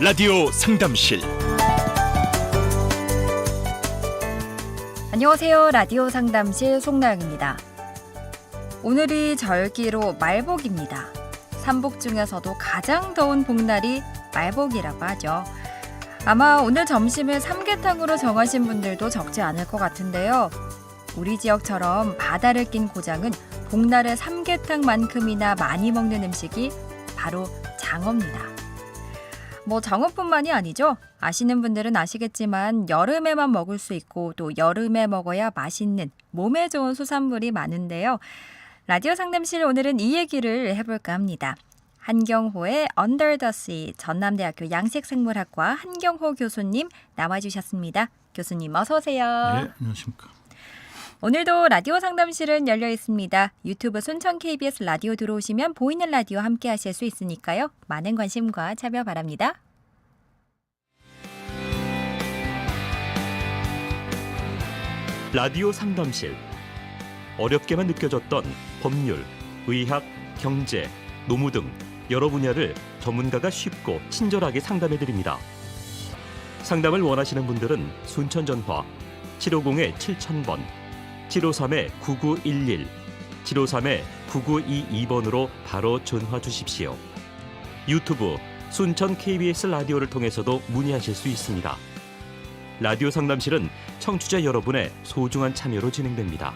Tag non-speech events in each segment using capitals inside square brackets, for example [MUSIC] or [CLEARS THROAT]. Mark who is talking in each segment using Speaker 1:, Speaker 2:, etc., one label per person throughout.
Speaker 1: 라디오 상담실
Speaker 2: 안녕하세요. 라디오 상담실 송나영입니다. 오늘이 절기로 말복입니다. 삼복 중에서도 가장 더운 복날이 말복이라고 하죠. 아마 오늘 점심을 삼계탕으로 정하신 분들도 적지 않을 것 같은데요. 우리 지역처럼 바다를 낀 고장은 복날에 삼계탕만큼이나 많이 먹는 음식이 바로 장어입니다. 뭐 장어뿐만이 아니죠. 아시는 분들은 아시겠지만 여름에만 먹을 수 있고 또 여름에 먹어야 맛있는 몸에 좋은 수산물이 많은데요. 라디오 상담실 오늘은 이 얘기를 해볼까 합니다. 한경호의 Under the Sea 전남대학교 양식생물학과 한경호 교수님 나와주셨습니다. 교수님 어서 오세요.
Speaker 3: 네, 안녕하십니까.
Speaker 2: 오늘도 라디오 상담실은 열려 있습니다. 유튜브 순천 KBS 라디오 들어오시면 보이는 라디오 함께 하실 수 있으니까요. 많은 관심과 참여 바랍니다.
Speaker 1: 라디오 상담실 어렵게만 느껴졌던 법률, 의학, 경제, 노무 등 여러 분야를 전문가가 쉽고 친절하게 상담해 드립니다. 상담을 원하시는 분들은 순천 전화 750-7000번, 753-9911, 753-9922번으로 바로 전화 주십시오. 유튜브 순천 KBS 라디오를 통해서도 문의하실 수 있습니다. 라디오 상담실은 청취자 여러분의 소중한 참여로 진행됩니다.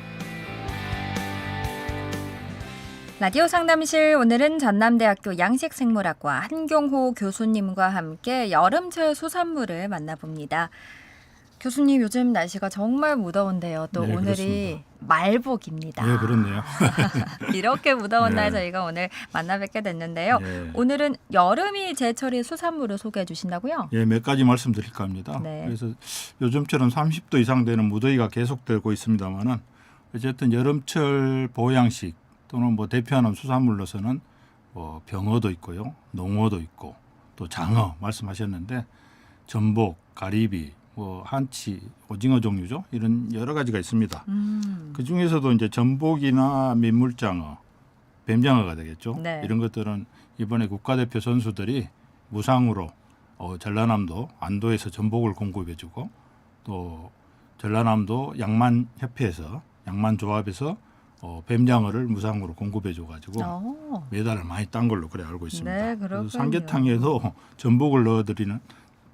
Speaker 2: 라디오 상담실 오늘은 전남대학교 양식생물학과 한경호 교수님과 함께 여름철 수산물을 만나봅니다. 교수님 요즘 날씨가 정말 무더운데요. 또
Speaker 3: 네,
Speaker 2: 오늘이
Speaker 3: 그렇습니다.
Speaker 2: 말복입니다.
Speaker 3: 네, 그렇네요. [LAUGHS]
Speaker 2: 이렇게 무더운
Speaker 3: 네.
Speaker 2: 날 저희가 오늘 만나 뵙게 됐는데요.
Speaker 3: 네.
Speaker 2: 오늘은 여름이 제철인 수산물을 소개해 주신다고요?
Speaker 3: 예, 몇 가지 말씀드릴까 합니다.
Speaker 2: 네.
Speaker 3: 그래서 요즘처럼 30도 이상 되는 무더위가 계속되고 있습니다만은 어쨌든 여름철 보양식 또는 뭐 대표하는 수산물로서는 뭐 병어도 있고요, 농어도 있고 또 장어 말씀하셨는데 전복, 가리비, 뭐 한치, 오징어 종류죠. 이런 여러 가지가 있습니다.
Speaker 2: 음.
Speaker 3: 그 중에서도 이제 전복이나 민물장어, 뱀장어가 되겠죠.
Speaker 2: 네.
Speaker 3: 이런 것들은 이번에 국가대표 선수들이 무상으로 어, 전라남도 안도에서 전복을 공급해주고 또 전라남도 양만 협회에서 양만 조합에서 어, 뱀장어를 무상으로 공급해줘가지고
Speaker 2: 어.
Speaker 3: 메달을 많이 딴 걸로 그래 알고 있습니다.
Speaker 2: 네,
Speaker 3: 그래서. 삼계탕에도 전복을 넣어드리는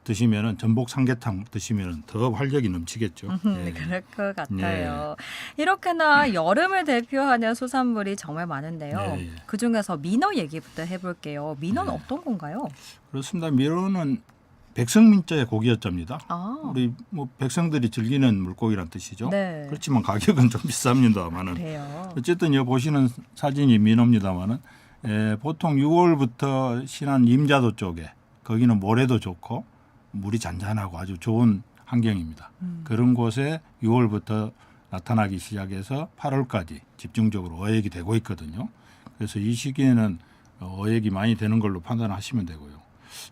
Speaker 3: 드시면은 전복 삼계탕 드시면은 더 활력이 넘치겠죠.
Speaker 2: 음,
Speaker 3: 예.
Speaker 2: 그럴 것 같아요.
Speaker 3: 네.
Speaker 2: 이렇게나 여름을 대표하는 수산물이 정말 많은데요.
Speaker 3: 네, 예.
Speaker 2: 그 중에서 민어 얘기부터 해볼게요. 민어는
Speaker 3: 네.
Speaker 2: 어떤 건가요?
Speaker 3: 그렇습니다. 미로는 백성민자의 고기였답니다.
Speaker 2: 아,
Speaker 3: 우리 뭐 백성들이 즐기는 물고기란 뜻이죠.
Speaker 2: 네.
Speaker 3: 그렇지만 가격은 좀 비쌉니다만은
Speaker 2: 그래요.
Speaker 3: 어쨌든 여기 보시는 사진이 민어입니다만은 에, 보통 6월부터 신안 임자도 쪽에 거기는 모래도 좋고 물이 잔잔하고 아주 좋은 환경입니다.
Speaker 2: 음.
Speaker 3: 그런 곳에 6월부터 나타나기 시작해서 8월까지 집중적으로 어획이 되고 있거든요. 그래서 이 시기에는 어, 어획이 많이 되는 걸로 판단하시면 되고요.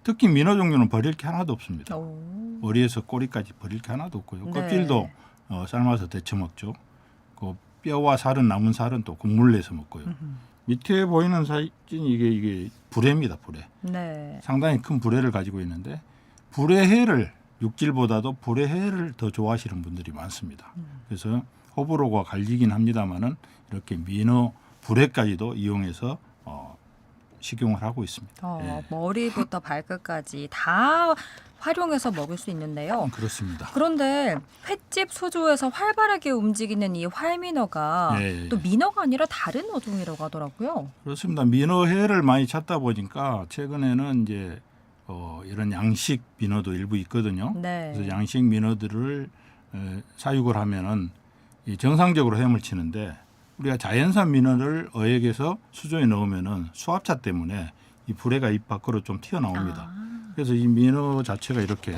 Speaker 3: 특히 민어 종류는 버릴 게 하나도 없습니다.
Speaker 2: 오.
Speaker 3: 머리에서 꼬리까지 버릴 게 하나도 없고요.
Speaker 2: 네.
Speaker 3: 껍질도 어, 삶아서 데쳐 먹죠. 그 뼈와 살은 남은 살은 또 국물 내서 먹고요.
Speaker 2: 음흠.
Speaker 3: 밑에 보이는 사진 이게 이게 불회입니다. 불회.
Speaker 2: 네.
Speaker 3: 상당히 큰 불회를 가지고 있는데 불회회를 육질보다도 불회회를 더 좋아하시는 분들이 많습니다.
Speaker 2: 음.
Speaker 3: 그래서 호불호가 갈리긴 합니다만은 이렇게 민어 불회까지도 이용해서 어, 식용을 하고 있습니다.
Speaker 2: 어,
Speaker 3: 예.
Speaker 2: 머리부터 발끝까지 다 활용해서 먹을 수 있는데요.
Speaker 3: 그렇습니다.
Speaker 2: 그런데 횟집 수조에서 활발하게 움직이는 이 활민어가
Speaker 3: 예, 예.
Speaker 2: 또 민어가 아니라 다른 어종이라고 하더라고요.
Speaker 3: 그렇습니다. 민어회를 많이 찾다 보니까 최근에는 이제 어, 이런 양식 민어도 일부 있거든요.
Speaker 2: 네.
Speaker 3: 그래서 양식 민어들을 에, 사육을 하면은 이 정상적으로 헤엄을 치는데 우리가 자연산 민어를 어획해서 수조에 넣으면은 수압차 때문에 이 불에가 입 밖으로 좀 튀어나옵니다.
Speaker 2: 아,
Speaker 3: 그래서 이 민어 자체가 이렇게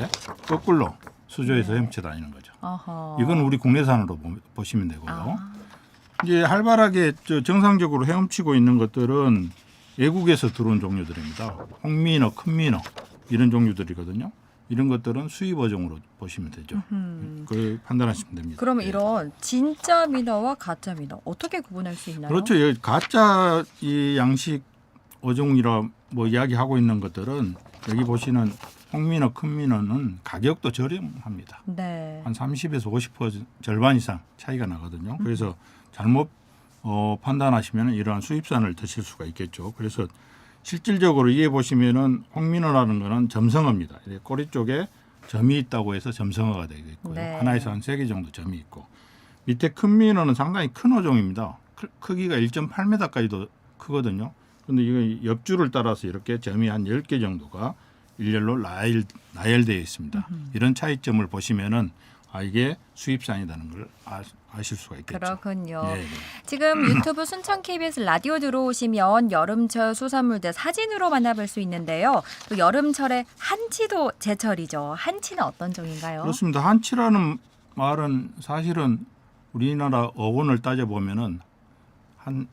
Speaker 3: 거꾸로 수조에서
Speaker 2: 네.
Speaker 3: 헤엄쳐 다니는 거죠.
Speaker 2: 어허.
Speaker 3: 이건 우리 국내산으로 보- 보시면 되고요.
Speaker 2: 아,
Speaker 3: 이제 활발하게 저 정상적으로 헤엄치고 있는 것들은 외국에서 들어온 종류들입니다. 홍민어, 큰민어 이런 종류들이거든요. 이런 것들은 수입 어종으로 보시면 되죠.
Speaker 2: 음.
Speaker 3: 그 판단하시면 됩니다.
Speaker 2: 그러면
Speaker 3: 예.
Speaker 2: 이런 진짜 민어와 가짜 민어 어떻게 구분할 수 있나요?
Speaker 3: 그렇죠. 여기 가짜 이 양식 어종이라 뭐 이야기하고 있는 것들은 여기 보시는 홍민어, 큰민어는 가격도 저렴합니다.
Speaker 2: 네.
Speaker 3: 한 30에서 50% 절반 이상 차이가 나거든요. 그래서 잘못 어, 판단하시면 이러한 수입산을 드실 수가 있겠죠. 그래서 실질적으로 이해 보시면은 홍민어라는 거는 점성어입니다. 꼬리 쪽에 점이 있다고 해서 점성어가 되겠고요.
Speaker 2: 네.
Speaker 3: 하나에서 한 세 개 정도 점이 있고 밑에 큰 민어는 상당히 큰 어종입니다. 크, 크기가 1.8m까지도 크거든요. 근데 이거 옆줄을 따라서 이렇게 점이 한 10개 정도가 일렬로 나열, 나열되어 있습니다. 이런 차이점을 보시면은 아 이게 수입산이라는 걸 아, 아실 수가 있겠죠.
Speaker 2: 그렇군요.
Speaker 3: 네, 네.
Speaker 2: 지금 [CLEARS THROAT] 유튜브 순천 KBS 라디오 들어오시면 여름철 수산물들 사진으로 만나볼 수 있는데요. 또 여름철에 한치도 제철이죠. 한치는 어떤 종인가요?
Speaker 3: 그렇습니다. 한치라는 말은 사실은 우리나라 어원을 따져 보면은 한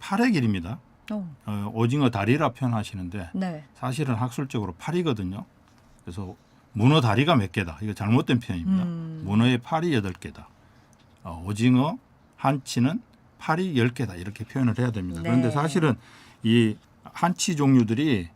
Speaker 3: 8의 길입니다.
Speaker 2: 어,
Speaker 3: 어, 오징어 다리라 표현하시는데
Speaker 2: 네.
Speaker 3: 사실은 학술적으로 8이거든요. 그래서 문어 다리가 몇 개다. 이거 잘못된 표현입니다.
Speaker 2: 음.
Speaker 3: 문어의 팔이 여덟 개다. 어, 오징어 한치는 팔이 열 개다 이렇게 표현을 해야 됩니다.
Speaker 2: 네.
Speaker 3: 그런데 사실은 이 한치 종류들이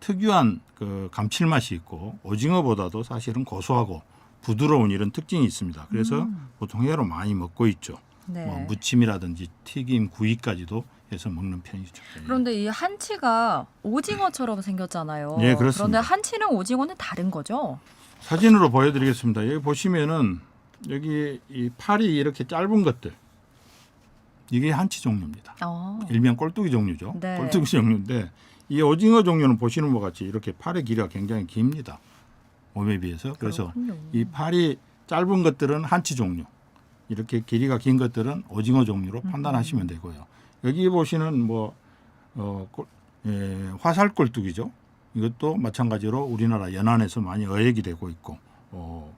Speaker 3: 특유한 그 감칠맛이 있고 오징어보다도 사실은 고소하고 부드러운 이런 특징이 있습니다. 그래서
Speaker 2: 음.
Speaker 3: 보통 회로 많이 먹고 있죠.
Speaker 2: 네.
Speaker 3: 뭐 무침이라든지 튀김, 구이까지도 해서 먹는 편이죠. 예.
Speaker 2: 그런데 이 한치가 오징어처럼 생겼잖아요.
Speaker 3: 예, 그렇습니다.
Speaker 2: 그런데 한치는 오징어는 다른 거죠?
Speaker 3: 사진으로 보여드리겠습니다. 여기 보시면은 여기 이 팔이 이렇게 짧은 것들 이게 한치 종류입니다.
Speaker 2: 어.
Speaker 3: 일명 꼴뚜기 종류죠.
Speaker 2: 네.
Speaker 3: 꼴뚜기 종류인데 이 오징어 종류는 보시는 것 같이 이렇게 팔의 길이가 굉장히 깁니다. 몸에 비해서 그래서
Speaker 2: 그렇군요.
Speaker 3: 이 팔이 짧은 것들은 한치 종류, 이렇게 길이가 긴 것들은 오징어 종류로
Speaker 2: 음.
Speaker 3: 판단하시면 되고요. 여기 보시는 뭐 어, 꼴- 예, 화살 꼴뚜기죠. 이것도 마찬가지로 우리나라 연안에서 많이 어획이 되고 있고 어,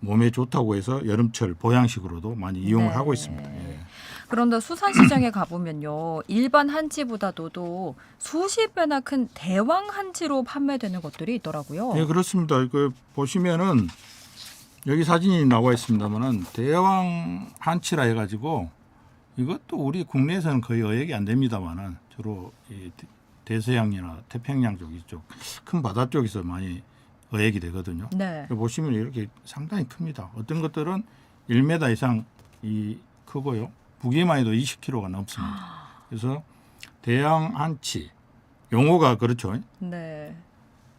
Speaker 3: 몸에 좋다고 해서 여름철 보양식으로도 많이 이용을
Speaker 2: 네.
Speaker 3: 하고 있습니다. 예.
Speaker 2: 그런데 수산시장에 가보면요. 일반 한치보다도 또 수십 배나 큰 대왕 한치로 판매되는 것들이 있더라고요.
Speaker 3: 예, 그렇습니다. 그 보시면은 여기 사진이 나와 있습니다만은 대왕 한치라 해가지고 이것도 우리 국내에서는 거의 어획이 안 됩니다만은 주로 이 대- 대서양이나 태평양 쪽 이쪽 큰 바다 쪽에서 많이 어획이 되거든요.
Speaker 2: 네.
Speaker 3: 보시면 이렇게 상당히 큽니다. 어떤 것들은 1m 이상 이 크고요. 무게만 해도 20kg가 넘습니다. 그래서 대왕 한치 용어가 그렇죠.
Speaker 2: 네.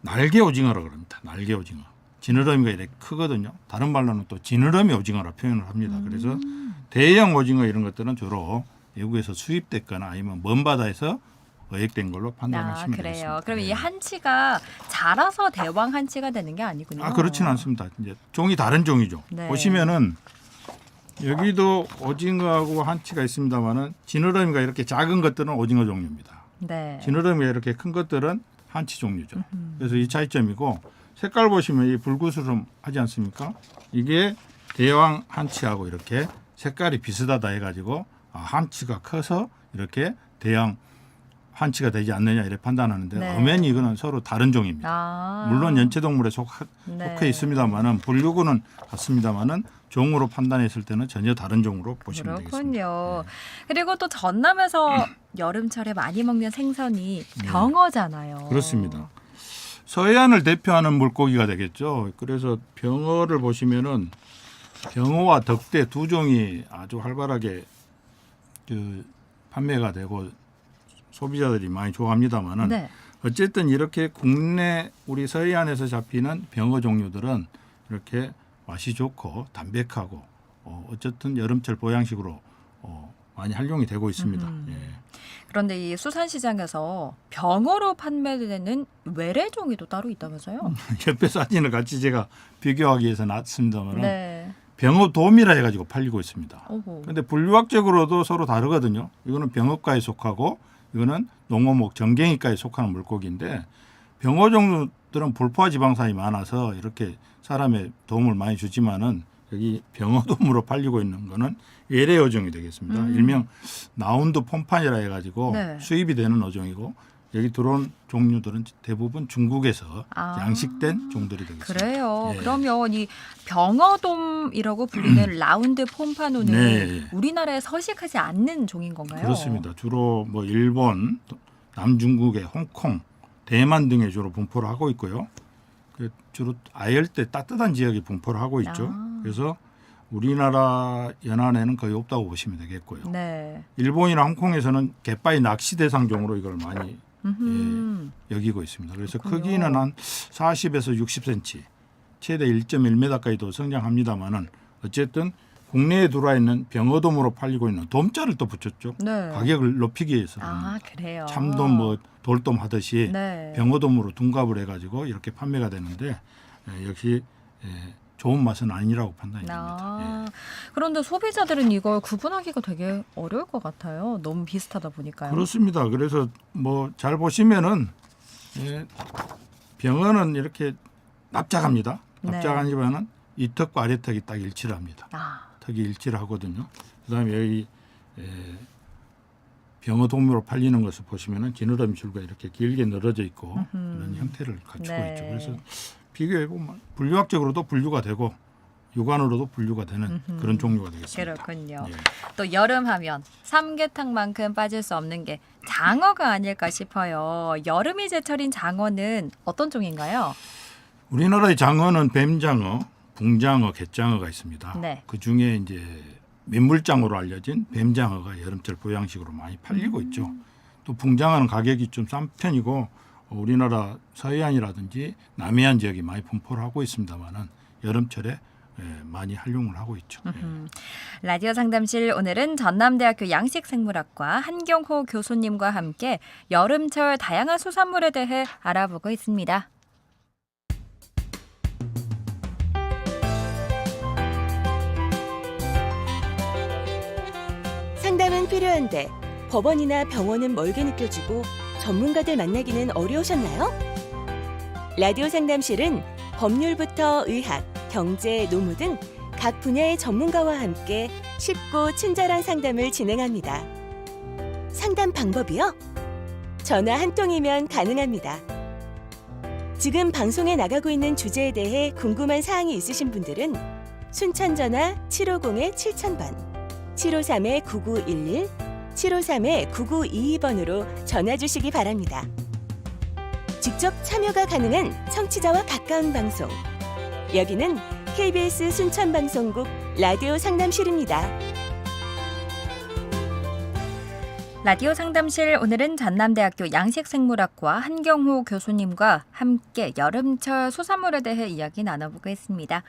Speaker 3: 날개 오징어라 그럽니다. 날개 오징어. 지느러미가 이렇게 크거든요. 다른 말로는 또 지느러미 오징어라 표현을 합니다. 그래서
Speaker 2: 음.
Speaker 3: 대형 오징어 이런 것들은 주로 외국에서 수입됐거나 아니면 먼 바다에서 어획된 걸로
Speaker 2: 아,
Speaker 3: 판단하시면
Speaker 2: 그래요.
Speaker 3: 되겠습니다.
Speaker 2: 그럼 이
Speaker 3: 예.
Speaker 2: 한치가 자라서 대왕 한치가 되는 게 아니군요.
Speaker 3: 아 그렇지는 않습니다. 이제 종이 다른 종이죠.
Speaker 2: 네.
Speaker 3: 보시면은 여기도 오징어하고 한치가 있습니다만은 지느러미가 이렇게 작은 것들은 오징어 종류입니다.
Speaker 2: 네.
Speaker 3: 지느러미가 이렇게 큰 것들은 한치 종류죠.
Speaker 2: 음.
Speaker 3: 그래서 이 차이점이고 색깔 보시면 이 불구스름 하지 않습니까? 이게 대왕 한치하고 이렇게 색깔이 비슷하다 해가지고 아, 한치가 커서 이렇게 대왕 한치가 되지 않느냐 이렇게 판단하는데
Speaker 2: 네.
Speaker 3: 엄연히 이거는 서로 다른 종입니다.
Speaker 2: 아.
Speaker 3: 물론 연체동물에 속,
Speaker 2: 네.
Speaker 3: 속해 있습니다만은 분류구는 같습니다만은 종으로 판단했을 때는 전혀 다른 종으로 보시면 되겠습니다.
Speaker 2: 그렇군요.
Speaker 3: 네.
Speaker 2: 그리고 또 전남에서 [CLEARS THROAT] 여름철에 많이 먹는 생선이 병어잖아요.
Speaker 3: 네. 그렇습니다. 서해안을 대표하는 물고기가 되겠죠. 그래서 병어를 보시면은 병어와 덕대 두 종이 아주 활발하게 그 판매가 되고 소비자들이 많이 좋아합니다만은
Speaker 2: 네.
Speaker 3: 어쨌든 이렇게 국내 우리 서해안에서 잡히는 병어 종류들은 이렇게 맛이 좋고 담백하고 어, 어쨌든 여름철 보양식으로 어, 많이 활용이 되고 있습니다.
Speaker 2: 음.
Speaker 3: 예.
Speaker 2: 그런데 이 수산시장에서 병어로 판매되는 외래종이 또 따로 있다면서요? [LAUGHS]
Speaker 3: 옆에 사진을 같이 제가 비교하기 위해서 놨습니다만
Speaker 2: 네.
Speaker 3: 병어돔이라 해가지고 팔리고 있습니다. 근데 분류학적으로도 서로 다르거든요. 이거는 병어과에 속하고 이거는 농어목 정갱이과에 속하는 물고기인데 병어 종류들은 불포화 지방산이 많아서 이렇게 사람의 도움을 많이 주지만은 여기 병어돔으로 팔리고 있는 거는 외래 어종이 되겠습니다.
Speaker 2: 음.
Speaker 3: 일명 나운드 폼판이라 해가지고
Speaker 2: 네.
Speaker 3: 수입이 되는 어종이고 여기 들어온 종류들은 대부분 중국에서
Speaker 2: 아.
Speaker 3: 양식된 종들이 되겠습니다.
Speaker 2: 그래요.
Speaker 3: 예.
Speaker 2: 그러면 이 병어돔이라고 불리는 라운드 폼파노는
Speaker 3: 네.
Speaker 2: 우리나라에 서식하지 않는 종인 건가요?
Speaker 3: 그렇습니다. 주로 뭐 일본, 또 남중국의 홍콩, 대만 등에 주로 분포를 하고 있고요. 그 주로 아열대 따뜻한 지역에 분포를 하고 있죠.
Speaker 2: 아.
Speaker 3: 그래서 우리나라 연안에는 거의 없다고 보시면 되겠고요.
Speaker 2: 네.
Speaker 3: 일본이나 홍콩에서는 갯바위 낚시 대상종으로 이걸 많이
Speaker 2: 음흠.
Speaker 3: 여기고 있습니다. 그래서
Speaker 2: 그렇군요.
Speaker 3: 크기는 한 40에서 60cm, 최대 1.1m까지도 성장합니다만은 어쨌든 국내에 들어와 있는 병어돔으로 팔리고 있는 돔자를 또 붙였죠.
Speaker 2: 네.
Speaker 3: 가격을 높이기 위해서
Speaker 2: 아 그래요.
Speaker 3: 참돔 뭐 돌돔 하듯이
Speaker 2: 네.
Speaker 3: 병어돔으로 둔갑을 해가지고 이렇게 판매가 되는데 에, 역시 에, 좋은 맛은 아니라고 판단이 됩니다.
Speaker 2: 아, 그런데 소비자들은 이걸 구분하기가 되게 어려울 것 같아요. 너무 비슷하다
Speaker 3: 예.
Speaker 2: 보니까요.
Speaker 3: 그렇습니다. 그래서 뭐 잘 보시면은 예, 병어는 이렇게 납작합니다.
Speaker 2: 네.
Speaker 3: 납작하지만은 이 턱과 아래 턱이 딱 일치를 합니다.
Speaker 2: 아,
Speaker 3: 턱이 일치를 하거든요. 그다음에 여기 에, 병어 동물로 팔리는 것을 보시면은 지느러미 줄과 이렇게 길게 늘어져 있고
Speaker 2: 음흠.
Speaker 3: 이런 형태를 갖추고
Speaker 2: 네.
Speaker 3: 있죠. 그래서 비교해 보면 분류학적으로도 분류가 되고 육안으로도 분류가 되는
Speaker 2: 음흠.
Speaker 3: 그런 종류가 되겠습니다.
Speaker 2: 그렇군요.
Speaker 3: 예.
Speaker 2: 또 여름하면 삼계탕만큼 빠질 수 없는 게 장어가 아닐까 싶어요. 여름이 제철인 장어는 어떤 종인가요?
Speaker 3: 우리나라의 장어는 뱀장어, 붕장어, 갯장어가 있습니다.
Speaker 2: 네.
Speaker 3: 그 중에 이제 민물장어로 알려진 뱀장어가 여름철 보양식으로 많이 팔리고 있죠. 또 붕장어는 가격이 좀 싼 편이고 어, 우리나라 서해안이라든지 남해안 지역이 많이 분포를 하고 있습니다만은 여름철에 예, 많이 활용을 하고 있죠. 예.
Speaker 2: 음, 라디오 상담실 오늘은 전남대학교 양식생물학과 한경호 교수님과 함께 여름철 다양한 수산물에 대해 알아보고 있습니다.
Speaker 4: 상담은 필요한데 법원이나 병원은 멀게 느껴지고 전문가들 만나기는 어려우셨나요? 라디오 상담실은 법률부터 의학, 경제, 노무 등 각 분야의 전문가와 함께 쉽고 친절한 상담을 진행합니다. 상담 방법이요? 전화 한 통이면 가능합니다. 지금 방송에 나가고 있는 주제에 대해 궁금한 사항이 있으신 분들은 순천 전화 750의 7000번 753-9911, 753-9922번으로 전화 주시기 바랍니다. 직접 참여가 가능한 청취자와 가까운 방송. 여기는 KBS 순천방송국 라디오 상담실입니다.
Speaker 2: 라디오 상담실 오늘은 전남대학교 양식생물학과 한경호 교수님과 함께 여름철 수산물에 대해 이야기 나눠보고 있습니다.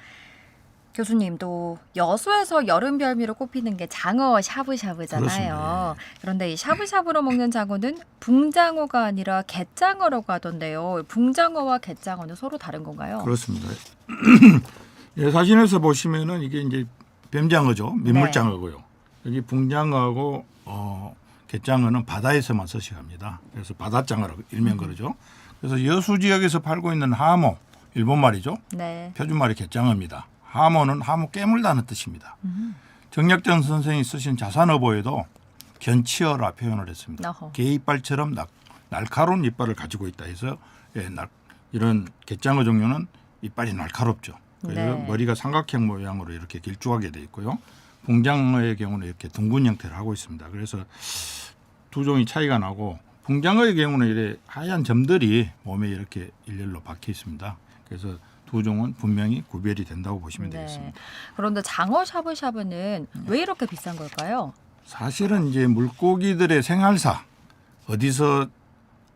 Speaker 2: 교수님도 여수에서 여름 별미로 꼽히는 게 장어 샤브샤브잖아요.
Speaker 3: 그렇습니다.
Speaker 2: 그런데 이 샤브샤브로 먹는 장어는 붕장어가 아니라 갯장어라고 하던데요. 붕장어와 갯장어는 서로 다른 건가요?
Speaker 3: 그렇습니다. [CLEARS THROAT] 예, 사진에서 보시면은 이게 이제 뱀장어죠. 민물장어고요. 여기 붕장어하고 어, 갯장어는 바다에서만 서식합니다. 그래서 바다장어라고 일명 그러죠. 그래서 여수 지역에서 팔고 있는 하모, 일본 말이죠.
Speaker 2: 네.
Speaker 3: 표준 말이 갯장어입니다. 하모는 하모 깨물다는 뜻입니다.
Speaker 2: 음.
Speaker 3: 정약전 선생이 쓰신 자산어보에도 견치어라 표현을 했습니다.
Speaker 2: 어허.
Speaker 3: 개 이빨처럼 날, 날카로운 이빨을 가지고 있다 해서 예, 날, 이런 갯장어 종류는 이빨이 날카롭죠. 그래서
Speaker 2: 네.
Speaker 3: 머리가 삼각형 모양으로 이렇게 길쭉하게 돼 있고요. 붕장어의 경우는 이렇게 둥근 형태를 하고 있습니다. 그래서 두 종이 차이가 나고 붕장어의 경우는 이래 하얀 점들이 몸에 이렇게 일렬로 박혀 있습니다. 그래서 두 종은 분명히 구별이 된다고 보시면
Speaker 2: 네.
Speaker 3: 되겠습니다.
Speaker 2: 그런데 장어 샤브샤브는 왜 이렇게 비싼 걸까요?
Speaker 3: 사실은 이제 물고기들의 생활사 어디서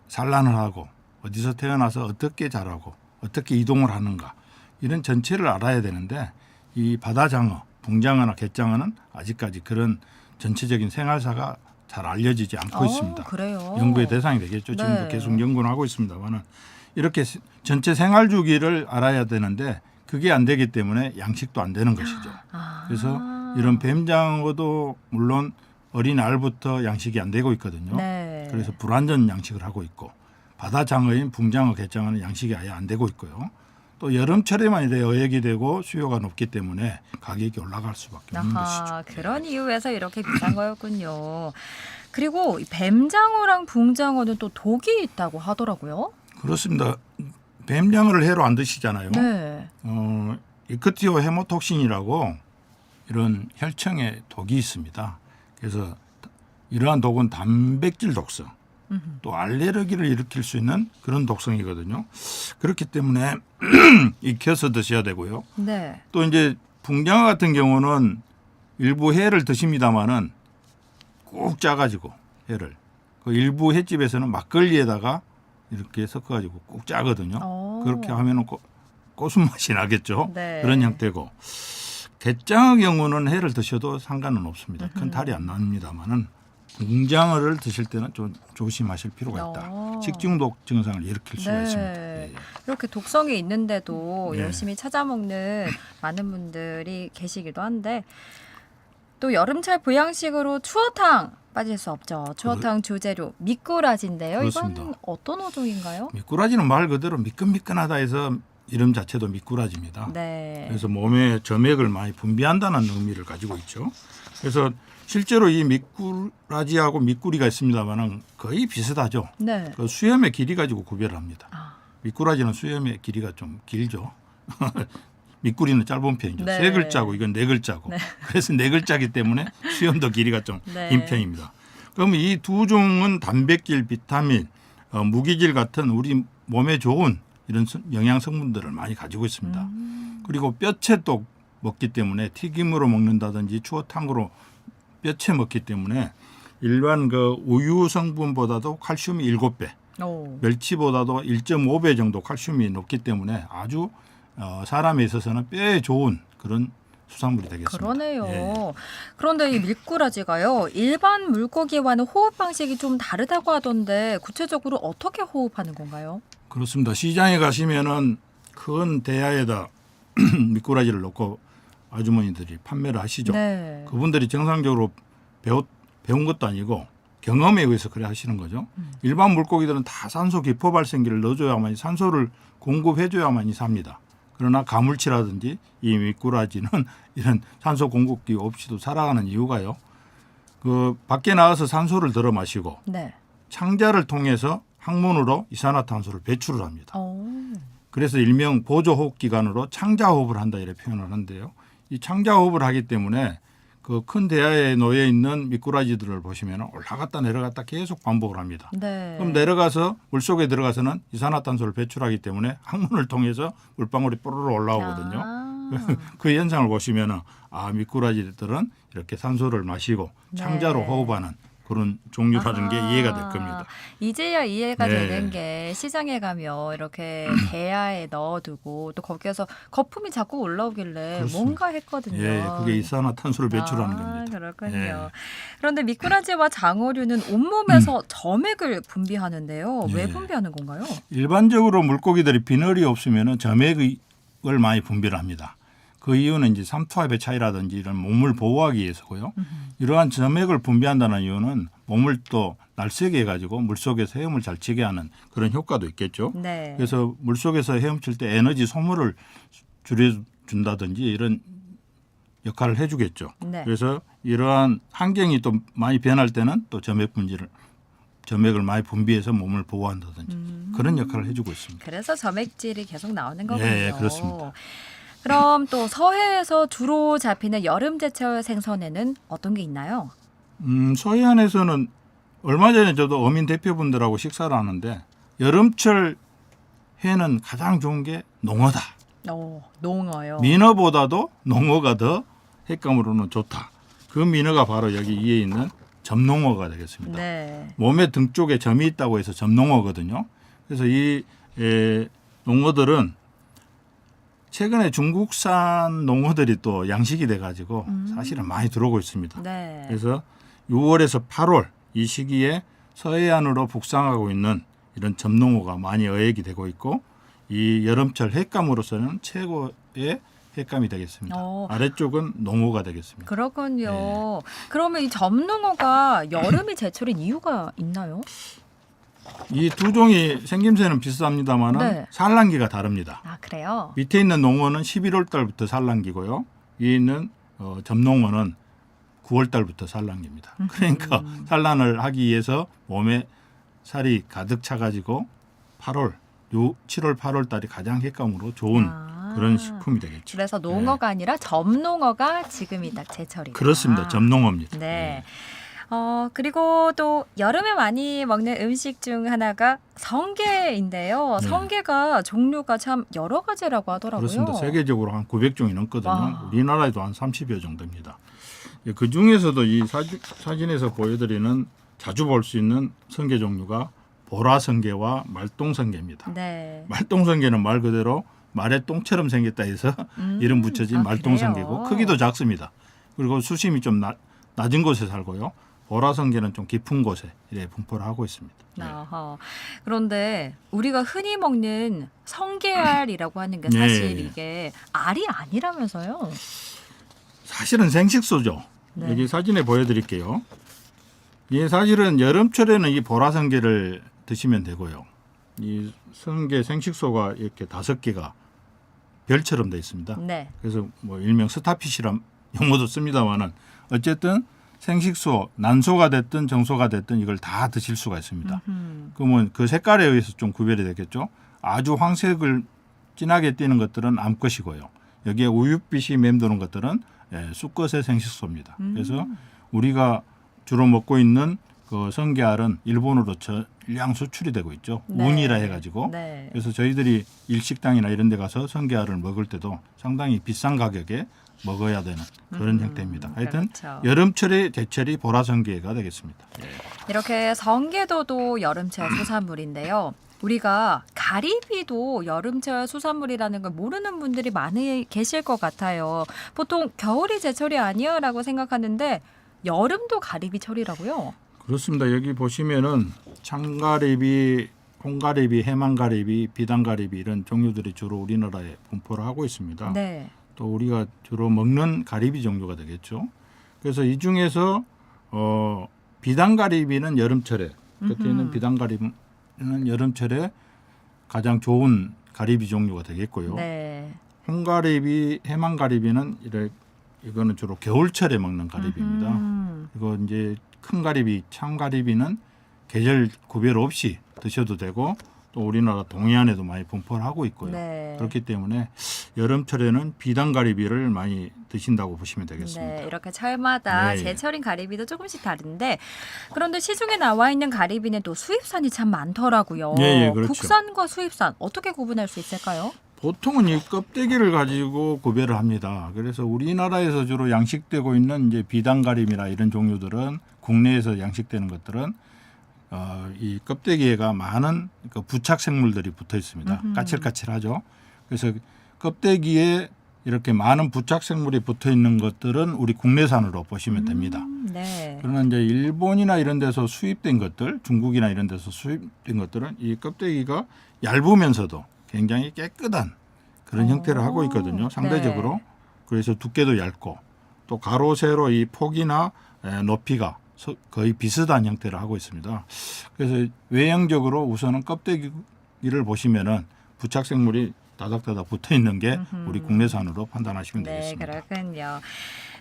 Speaker 3: 산란을 하고 어디서 태어나서 어떻게 자라고 어떻게 이동을 하는가 이런 전체를 알아야 되는데 이 바다장어, 붕장어나 갯장어는 아직까지 그런 전체적인 생활사가 잘 알려지지 않고
Speaker 2: 어,
Speaker 3: 있습니다.
Speaker 2: 그래요.
Speaker 3: 연구의 대상이 되겠죠. 지금도
Speaker 2: 네.
Speaker 3: 계속 연구는 하고 있습니다만은 이렇게 세- 전체 생활 주기를 알아야 되는데 그게 안 되기 때문에 양식도 안 되는 것이죠.
Speaker 2: 아.
Speaker 3: 그래서 이런 뱀장어도 물론 어린 알부터 양식이 안 되고 있거든요.
Speaker 2: 네.
Speaker 3: 그래서 불완전 양식을 하고 있고 바다 장어인 붕장어, 갯장어는 양식이 아예 안 되고 있고요. 또 여름철에만 이래 어획이 되고 수요가 높기 때문에 가격이 올라갈 수밖에 없는
Speaker 2: 아하,
Speaker 3: 것이죠.
Speaker 2: 그런 이유에서 이렇게 비싼 거였군요. 그리고 이 뱀장어랑 붕장어는 또 독이 있다고 하더라고요.
Speaker 3: 그렇습니다. 뱀장어를 해로 안 드시잖아요.
Speaker 2: 네.
Speaker 3: 어, 이크티오 헤모톡신이라고 이런 혈청에 독이 있습니다. 그래서 이러한 독은 단백질 독성,
Speaker 2: 음흠.
Speaker 3: 또 알레르기를 일으킬 수 있는 그런 독성이거든요. 그렇기 때문에 [CLEARS THROAT] 익혀서 드셔야 되고요.
Speaker 2: 네.
Speaker 3: 또 이제 붕장어 같은 경우는 일부 해를 드십니다마는 꼭 짜가지고 해를 그 일부 횟집에서는 막걸리에다가 이렇게 섞어가지고 꼭 짜거든요.
Speaker 2: 어.
Speaker 3: 그렇게 하면은 고, 고순 맛이 나겠죠.
Speaker 2: 네.
Speaker 3: 그런 형태고 갯장어 경우는 해를 드셔도 상관은 없습니다. 큰 탈이 안 납니다만은 붕장어를 드실 때는 좀 조심하실 필요가 있다.
Speaker 2: 어.
Speaker 3: 식중독 증상을 일으킬 수가
Speaker 2: 네.
Speaker 3: 있습니다. 예.
Speaker 2: 이렇게 독성이 있는데도
Speaker 3: 네.
Speaker 2: 열심히 찾아 먹는 [LAUGHS] 많은 분들이 계시기도 한데 또 여름철 보양식으로 추어탕 빠질 수 없죠. 추어탕 주재료 미꾸라지인데요. 이건
Speaker 3: 그렇습니다.
Speaker 2: 어떤 어종인가요?
Speaker 3: 미꾸라지는 말 그대로 미끈미끈하다 해서 이름 자체도 미꾸라지입니다.
Speaker 2: 네.
Speaker 3: 그래서 몸에 점액을 많이 분비한다는 의미를 가지고 있죠. 그래서 실제로 이 미꾸라지하고 미꾸리가 있습니다만은 거의 비슷하죠.
Speaker 2: 네.
Speaker 3: 그 수염의 길이 가지고 구별을 합니다.
Speaker 2: 아,
Speaker 3: 미꾸라지는 수염의 길이가 좀 길죠. [LAUGHS] 미꾸리는 짧은 편이죠.
Speaker 2: 네.
Speaker 3: 세 글자고 이건 네 글자고. [LAUGHS] 그래서 네 글자기 때문에 수염도 길이가 좀긴
Speaker 2: 네.
Speaker 3: 편입니다. 그럼 이 두 종은 단백질, 비타민, 어, 무기질 같은 우리 몸에 좋은 이런 성- 영양 성분들을 많이 가지고 있습니다.
Speaker 2: 음.
Speaker 3: 그리고 뼈채도 먹기 때문에 튀김으로 먹는다든지 추어탕으로 뼈채 먹기 때문에 일반 그 우유 성분보다도 칼슘이 7배,
Speaker 2: 오.
Speaker 3: 멸치보다도 1.5배 정도 칼슘이 높기 때문에 아주 어, 사람에 있어서는 뼈에 좋은 그런 수산물이 되겠습니다.
Speaker 2: 그러네요.
Speaker 3: 예.
Speaker 2: 그런데 이 밀꾸라지가요. 일반 물고기와는 호흡 방식이 좀 다르다고 하던데 구체적으로 어떻게 호흡하는 건가요?
Speaker 3: 그렇습니다. 시장에 가시면은 큰 대야에다 [CLEARS THROAT] 미꾸라지를 놓고 아주머니들이 판매를 하시죠.
Speaker 2: 네.
Speaker 3: 그분들이 정상적으로 배웠, 배운 것도 아니고 경험에 의해서 그래 하시는 거죠.
Speaker 2: 음.
Speaker 3: 일반 물고기들은 다 산소 기포 발생기를 넣어줘야만이 산소를 공급해줘야만이 삽니다. 그러나 가물치라든지 이 미꾸라지는 [LAUGHS] 이런 산소 공급기 없이도 살아가는 이유가요. 그 밖에 나가서 산소를 들어 마시고
Speaker 2: 네.
Speaker 3: 창자를 통해서 항문으로 이산화탄소를 배출을 합니다.
Speaker 2: 오.
Speaker 3: 그래서 일명 보조호흡 기관으로 창자호흡을 한다 이렇게 표현을 하는데요. 이 창자호흡을 하기 때문에 그 큰 대야에 놓여 있는 미꾸라지들을 보시면 올라갔다 내려갔다 계속 반복을 합니다.
Speaker 2: 네.
Speaker 3: 그럼 내려가서 물 속에 들어가서는 이산화탄소를 배출하기 때문에 항문을 통해서 물방울이 뽀로로 올라오거든요.
Speaker 2: 아. [LAUGHS]
Speaker 3: 그 현상을 보시면은 아 미꾸라지들은 이렇게 산소를 마시고 창자로
Speaker 2: 네.
Speaker 3: 호흡하는 그런 종류라는 게
Speaker 2: 아하.
Speaker 3: 이해가 될 겁니다.
Speaker 2: 이제야 이해가
Speaker 3: 네.
Speaker 2: 되는 게 시장에 가면 이렇게 [CLEARS THROAT] 대야에 넣어두고 또 거기에서 거품이 자꾸 올라오길래
Speaker 3: 그렇습니다.
Speaker 2: 뭔가 했거든요.
Speaker 3: 예, 그게 이산화탄소를 배출하는
Speaker 2: 아,
Speaker 3: 겁니다.
Speaker 2: 그렇군요.
Speaker 3: 예.
Speaker 2: 그런데 미꾸라지와 장어류는 온몸에서 [CLEARS THROAT] 점액을 분비하는데요. 왜
Speaker 3: 예.
Speaker 2: 분비하는 건가요?
Speaker 3: 일반적으로 물고기들이 비늘이 없으면 점액을 많이 분비를 합니다. 그 이유는 이제 삼투압의 차이라든지 이런 몸을 보호하기 위해서고요. 이러한 점액을 분비한다는 이유는 몸을 또 날쌔게 해가지고 물속에서 헤엄을 잘 치게 하는 그런 효과도 있겠죠.
Speaker 2: 네.
Speaker 3: 그래서 물속에서 헤엄칠 때 에너지 소모를 줄여준다든지 이런 역할을 해주겠죠.
Speaker 2: 네.
Speaker 3: 그래서 이러한 환경이 또 많이 변할 때는 또 점액 분지를 점액을 많이 분비해서 몸을 보호한다든지
Speaker 2: 음.
Speaker 3: 그런 역할을 해주고 있습니다.
Speaker 2: 그래서 점액질이 계속 나오는 거군요.
Speaker 3: 예, 예, 그렇습니다.
Speaker 2: 그럼 또 서해에서 주로 잡히는 여름 제철 생선에는 어떤 게 있나요?
Speaker 3: 음, 서해안에서는 얼마 전에 저도 어민 대표분들하고 식사를 하는데 여름철 해는 가장 좋은 게 농어다.
Speaker 2: 어, 농어요.
Speaker 3: 민어보다도 농어가 더 횟감으로는 좋다. 그 민어가 바로 여기 위에 있는 점농어가 되겠습니다.
Speaker 2: 네.
Speaker 3: 몸의 등 쪽에 점이 있다고 해서 점농어거든요. 그래서 이 에, 농어들은 최근에 중국산 농어들이 또 양식이 돼가지고 사실은 많이 들어오고 있습니다.
Speaker 2: 네.
Speaker 3: 그래서 6월에서 8월 이 시기에 서해안으로 북상하고 있는 이런 점농어가 많이 어획이 되고 있고 이 여름철 횟감으로서는 최고의 횟감이 되겠습니다.
Speaker 2: 어.
Speaker 3: 아래쪽은 농어가 되겠습니다.
Speaker 2: 그렇군요.
Speaker 3: 네.
Speaker 2: 그러면 이 점농어가 여름이 제철인 이유가 있나요?
Speaker 3: 이 두 종이 생김새는 비슷합니다만
Speaker 2: 네.
Speaker 3: 은 산란기가 다릅니다.
Speaker 2: 아 그래요?
Speaker 3: 밑에 있는 농어는 11월 달부터 산란기고요. 위에 있는 어, 점농어는 9월 달부터 산란기입니다. 그러니까 [LAUGHS] 산란을 하기 위해서 몸에 살이 가득 차가지고 8월, 요 7월, 8월 달이 가장 횟감으로 좋은
Speaker 2: 아.
Speaker 3: 그런 식품이 되겠죠.
Speaker 2: 그래서 농어가 아니라 점농어가 지금이 딱 제철이다.
Speaker 3: 그렇습니다. 점농어입니다.
Speaker 2: 네. 어, 그리고 또 여름에 많이 먹는 음식 중 하나가 성게인데요.
Speaker 3: 네.
Speaker 2: 성게가 종류가 참 여러 가지라고 하더라고요.
Speaker 3: 그렇습니다. 세계적으로 한 900종이 넘거든요.
Speaker 2: 와.
Speaker 3: 우리나라에도 한 30여 정도입니다. 예, 그 중에서도 이 사진, 사진에서 보여드리는 자주 볼 수 있는 성게 종류가 보라성게와 말똥성게입니다.
Speaker 2: 네.
Speaker 3: 말똥성게는 말 그대로 말의 똥처럼 생겼다 해서
Speaker 2: 음,
Speaker 3: 이름 붙여진
Speaker 2: 아,
Speaker 3: 말똥성게고
Speaker 2: 그래요?
Speaker 3: 크기도 작습니다. 그리고 수심이 좀 낮, 낮은 곳에 살고요. 보라성게는 좀 깊은 곳에 분포를 하고 있습니다. 네.
Speaker 2: 아하. 그런데 우리가 흔히 먹는 성게알이라고 하는 게
Speaker 3: 네.
Speaker 2: 사실 이게 알이 아니라면서요.
Speaker 3: 사실은 생식소죠.
Speaker 2: 네.
Speaker 3: 여기 사진에 보여드릴게요. 이 사실은 여름철에는 이 보라성게를 드시면 되고요. 이 성게 생식소가 이렇게 다섯 개가 별처럼 되어 있습니다.
Speaker 2: 네.
Speaker 3: 그래서 뭐 일명 스타피시란 용어도 씁니다만은 어쨌든 생식소 난소가 됐든 정소가 됐든 이걸 다 드실 수가 있습니다.
Speaker 2: 음.
Speaker 3: 그러면 그 색깔에 의해서 좀 구별이 되겠죠. 아주 황색을 진하게 띠는 것들은 암컷이고요. 여기에 우윳빛이 맴도는 것들은 예, 수컷의 생식소입니다.
Speaker 2: 음.
Speaker 3: 그래서 우리가 주로 먹고 있는 그 성게알은 일본으로 전량 수출이 되고 있죠.
Speaker 2: 네.
Speaker 3: 운이라 해가지고
Speaker 2: 네.
Speaker 3: 그래서 저희들이 일식당이나 이런 데 가서 성게알을 먹을 때도 상당히 비싼 가격에 먹어야 되는 그런
Speaker 2: 음,
Speaker 3: 형태입니다. 하여튼
Speaker 2: 그렇죠.
Speaker 3: 여름철의 제철이 보라성게가 되겠습니다. 예.
Speaker 2: 이렇게 성게도도 여름철 수산물인데요. 우리가 가리비도 여름철 수산물이라는 걸 모르는 분들이 많이 계실 것 같아요. 보통 겨울이 제철이 아니야라고 생각하는데 여름도 가리비철이라고요.
Speaker 3: 그렇습니다. 여기 보시면은 창가리비, 홍가리비, 해만가리비, 비단가리비 이런 종류들이 주로 우리나라에 분포를 하고 있습니다.
Speaker 2: 네.
Speaker 3: 또 우리가 주로 먹는 가리비 종류가 되겠죠. 그래서 이 중에서 어, 비단가리비는 여름철에 끝에 있는. 비단가리비는 여름철에 가장 좋은 가리비 종류가 되겠고요.
Speaker 2: 네.
Speaker 3: 홍가리비, 해만가리비는 이래 이거는 주로 겨울철에 먹는 가리비입니다.
Speaker 2: 음.
Speaker 3: 그리고 이제 큰 가리비, 참가리비는 계절 구별 없이 드셔도 되고 또 우리나라 동해안에도 많이 분포를 하고 있고요.
Speaker 2: 네.
Speaker 3: 그렇기 때문에 여름철에는 비단 가리비를 많이 드신다고 보시면 되겠습니다.
Speaker 2: 네, 이렇게 철마다
Speaker 3: 네, 예.
Speaker 2: 제철인 가리비도 조금씩 다른데 그런데 시중에 나와 있는 가리비는 또 수입산이 참 많더라고요.
Speaker 3: 예, 예, 그렇죠.
Speaker 2: 국산과 수입산 어떻게 구분할 수 있을까요?
Speaker 3: 보통은 이 껍데기를 가지고 구별을 합니다. 그래서 우리나라에서 주로 양식되고 있는 이제 비단가림이나 이런 종류들은 국내에서 양식되는 것들은 어, 이 껍데기에가 많은 그 부착 생물들이 붙어 있습니다.
Speaker 2: 음흠.
Speaker 3: 까칠까칠하죠. 그래서 껍데기에 이렇게 많은 부착 생물이 붙어 있는 것들은 우리 국내산으로 보시면 됩니다.
Speaker 2: 음, 네.
Speaker 3: 그러나 이제 일본이나 이런 데서 수입된 것들, 중국이나 이런 데서 수입된 것들은 이 껍데기가 얇으면서도 굉장히 깨끗한 그런
Speaker 2: 오,
Speaker 3: 형태를 하고 있거든요. 상대적으로.
Speaker 2: 네.
Speaker 3: 그래서 두께도 얇고 또 가로 세로 이 폭이나 에, 높이가 서- 거의 비슷한 형태를 하고 있습니다. 그래서 외형적으로 우선은 껍데기를 보시면은 부착 생물이 다닥다닥 붙어 있는 게. 우리 국내산으로 판단하시면
Speaker 2: 네,
Speaker 3: 되겠습니다.
Speaker 2: 그렇군요.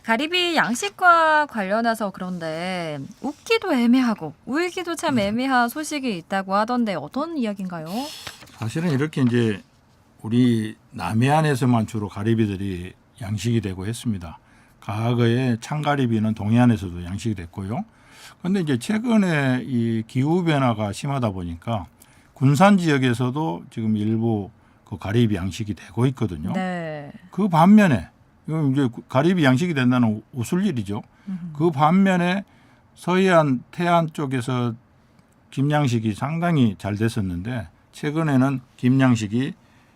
Speaker 2: 가리비 양식과 관련해서 그런데 웃기도 애매하고 울기도 참
Speaker 3: 네.
Speaker 2: 애매한 소식이 있다고 하던데 어떤 이야기인가요?
Speaker 3: 사실은 이렇게 이제 우리 남해안에서만 주로 가리비들이 양식이 되고 했습니다. 과거에 창가리비는 동해안에서도 양식이 됐고요. 그런데 이제 최근에 이 기후 변화가 심하다 보니까 군산 지역에서도 지금 일부 그 가리비 양식이 되고 있거든요.
Speaker 2: 네.
Speaker 3: 그 반면에 이건 이제 가리비 양식이 된다는 웃을 일이죠.
Speaker 2: 음.
Speaker 3: 그 반면에 서해안 태안 쪽에서 김양식이 상당히 잘 됐었는데 최근에는 김양식이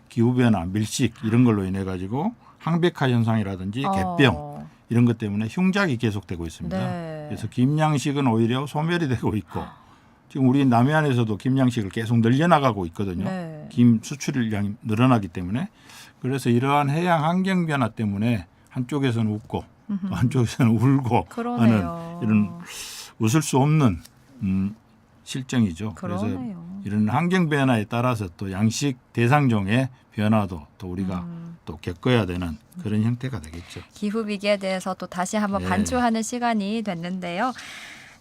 Speaker 3: 기후 변화, 밀식 이런 걸로 인해 가지고 항백화 현상이라든지 갯병
Speaker 2: 어,
Speaker 3: 이런 것 때문에 흉작이 계속되고 있습니다.
Speaker 2: 네.
Speaker 3: 그래서 김양식은 오히려 소멸이 되고 있고 지금 우리 남해안에서도 김양식을 계속 늘려나가고 있거든요.
Speaker 2: 네.
Speaker 3: 김 수출량이 늘어나기 때문에 그래서 이러한 해양 환경 변화 때문에 한쪽에서는 웃고 또 한쪽에서는 울고
Speaker 2: 그러네요.
Speaker 3: 이런 웃을 수 없는 음, 실정이죠. 그래서
Speaker 2: 그러네요.
Speaker 3: 이런 환경 변화에 따라서 또 양식 대상종의 변화도 또 우리가
Speaker 2: 음,
Speaker 3: 또 겪어야 되는 그런 형태가 되겠죠.
Speaker 2: 기후 위기에 대해서 또 다시 한번
Speaker 3: 네.
Speaker 2: 반추하는 시간이 됐는데요.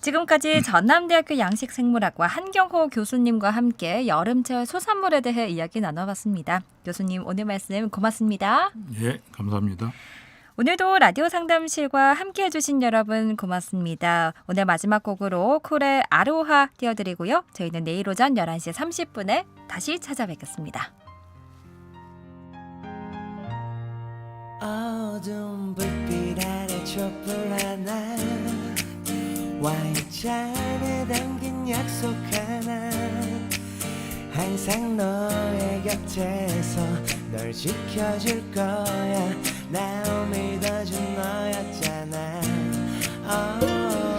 Speaker 2: 지금까지
Speaker 3: 음.
Speaker 2: 전남대학교 양식생물학과 한경호 교수님과 함께 여름철 수산물에 대해 이야기 나눠봤습니다. 교수님 오늘 말씀 고맙습니다.
Speaker 3: 예, 감사합니다.
Speaker 2: 오늘도 라디오 상담실과 함께 해주신 여러분 고맙습니다. 오늘 마지막 곡으로 쿨의 아로하 띄워드리고요. 저희는 내일 오전 11시 30분에 다시 찾아뵙겠습니다.
Speaker 5: 어두운 불빛 아래 촛불 하나 와인잔에 담긴 약속 하나 항상 너의 곁에서 널 지켜줄 거야 날 믿어준 너였잖아 어.